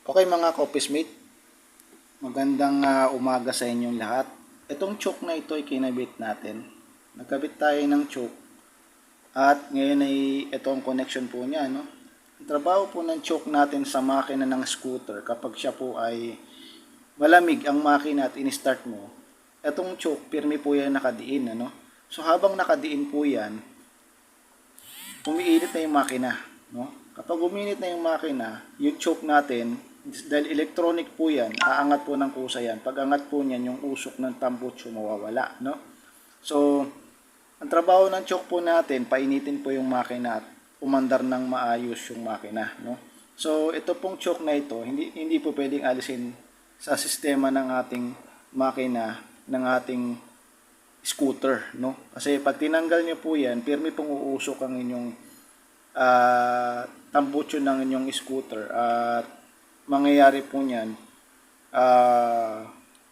Okay mga coffeesmate, magandang ah, umaga sa inyong lahat. Itong choke na ito ay kinabit natin. Nagkabit tayo ng choke at ngayon ay ito ang connection po niya. No? Ang trabaho po ng choke natin sa makina ng scooter kapag siya po ay malamig ang makina at in-start mo, itong choke, pirmi po yan nakadiin. Ano? So habang nakadiin po yan, umiinit na yung makina. No? Kapag uminit na yung makina, yung choke natin, dahil electronic po yan, aangat po ng kusa yan. Pag angat po niyan, yung usok ng tambutso mawawala. No? So, ang trabaho ng choke po natin, painitin po yung makina at umandar ng maayos yung makina. No? So, ito pong choke na ito, hindi, hindi po pwedeng alisin sa sistema ng ating makina, ng ating scooter, no? Kasi pag tinanggal niyo po 'yan, pirmi pong uusok ang inyong ah tambutso ng inyong scooter at mangyayari po niyan ah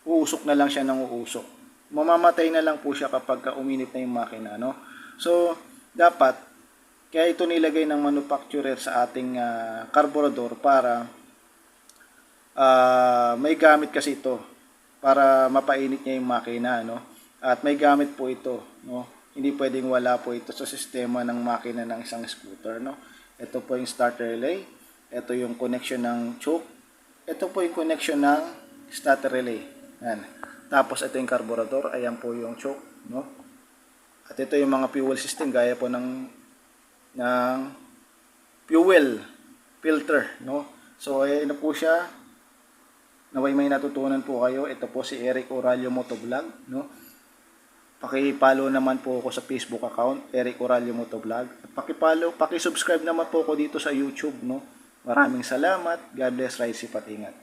uusok na lang siya ng uusok. Mamamatay na lang po siya kapag ka uminit na yung makina, no? So, dapat kaya ito nilagay ng manufacturer sa ating ah, carburetor para ah may gamit kasi ito para mapainit niya yung makina, no? At may gamit po ito, no? Hindi pwedeng wala po ito sa sistema ng makina ng isang scooter, no? Ito po yung starter relay, ito yung connection ng choke, ito po yung connection ng starter relay. Yan. Tapos ito yung carburetor, ayan po yung choke, no? At ito yung mga fuel system gaya po ng ng fuel filter, no? So ayan po siya. Naway may natutunan po kayo. Ito po si Eric Oralio Motovlog, no? Paki-follow naman po ako sa Facebook account, Eric Oralio Motovlog. Paki-follow, paki-subscribe naman po ako dito sa YouTube, no? Maraming salamat. God bless, Rise, Patingat.